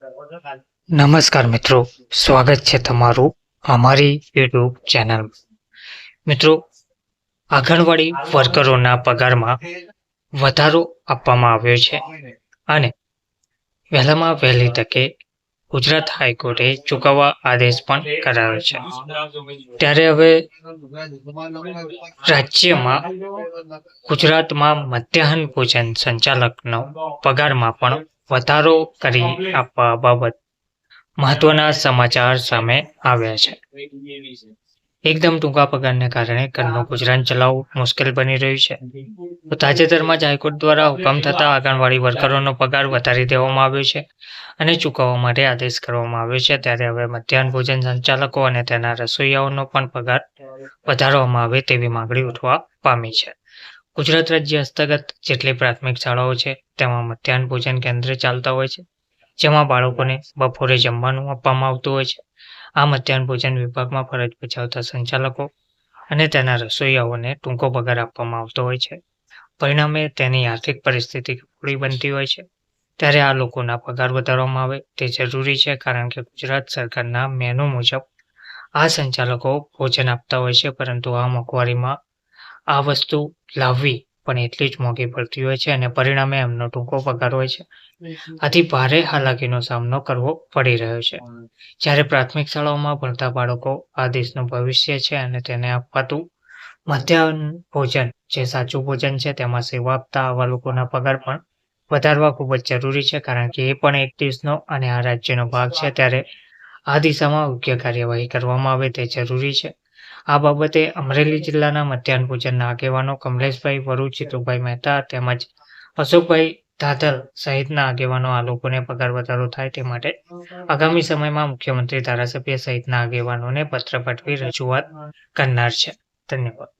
નમસ્કાર મિત્રો, સ્વાગત છે તમારું અમારી યુટ્યુબ ચેનલ મિત્રો, આંગણવાડી વર્કરોના પગારમાં વધારો આપવામાં આવ્યો છે અને વહેલામાં વહેલી તકે ગુજરાત હાઈકોર્ટે ચૂકવવા આદેશ પણ કરાયો છે. ત્યારે હવે રાજ્યમાં ગુજરાતમાં મધ્યાહન ભોજન સંચાલકનો પગારમાં પણ વધારો કરી આપવા બાબત મહત્વના સમાચાર સામે આવ્યા છે. એકદમ ટૂંકા પગારને કારણે ઘરનું ગુજરાન ચલાવવું મુશ્કેલ બની રહ્યું છે. તો તાજેતરમાં જ હાઈકોર્ટ દ્વારા હુકમ થતા આંગણવાડી વર્કરોનો પગાર વધારી દેવામાં આવ્યો છે અને ચૂકવવા માટે આદેશ કરવામાં આવ્યો છે. ત્યારે હવે મધ્યાહન ભોજન સંચાલકો અને તેના રસોઈયાઓનો પણ પગાર વધારવામાં આવે તેવી માંગણી ઉઠવા પામી છે. ગુજરાત રાજ્ય હસ્તગત જેટલી પ્રાથમિક શાળાઓ છે, તેમાં મધ્યાહન ભોજન કેન્દ્ર ચાલતા હોય છે, જેમાં બાળકોને બપોરે જમવાનું આપવામાં આવતું હોય છે. આ મધ્યાહન ભોજન વિભાગમાં ફરજ બજાવતા સંચાલકો અને તેના રસોઈયાઓને ટૂંકો પગાર આપવામાં આવતો હોય છે. પરિણામે તેની આર્થિક પરિસ્થિતિ પૂરી બનતી હોય છે. ત્યારે આ લોકોના પગાર વધારવામાં આવે તે જરૂરી છે, કારણ કે ગુજરાત સરકારના મેનુ મુજબ આ સંચાલકો ભોજન આપતા હોય છે, પરંતુ આ મોંઘવારીમાં આ વસ્તુ લાવવી પણ એટલી જ મોંઘી પડતી હોય છે અને પરિણામે એમનો ટૂંકો પગાર હોય છે. આથી ભારે હાલાકીનો સામનો કરવો પડી રહ્યો છે. જ્યારે પ્રાથમિક શાળાઓમાં ભણતા બાળકો આ દેશનું ભવિષ્ય છે અને તેને આપવાતું મધ્યાહન ભોજન જે સાચું ભોજન છે તેમાં સેવા આપતા આવા લોકોના પગાર પણ વધારવા ખૂબ જ જરૂરી છે કારણ કે એ પણ એક દેશનો અને આ રાજ્યનો ભાગ છે. ત્યારે આ દિશામાં યોગ્ય કાર્યવાહી કરવામાં આવે તે જરૂરી છે. આ બાબતે અમરેલી જિલ્લાના મધ્યાહન ભોજનના આગેવાનો કમલેશભાઈ વરુ ચિત્રુભાઈ મહેતા તેમજ અશોકભાઈ ધાધલ સહિતના આગેવાનો આ લોકોને પગાર વધારો થાય તે માટે આગામી સમયમાં મુખ્યમંત્રી ધારાસભ્ય સહિતના આગેવાનોને પત્ર પાઠવી રજૂઆત કરનાર છે. ધન્યવાદ.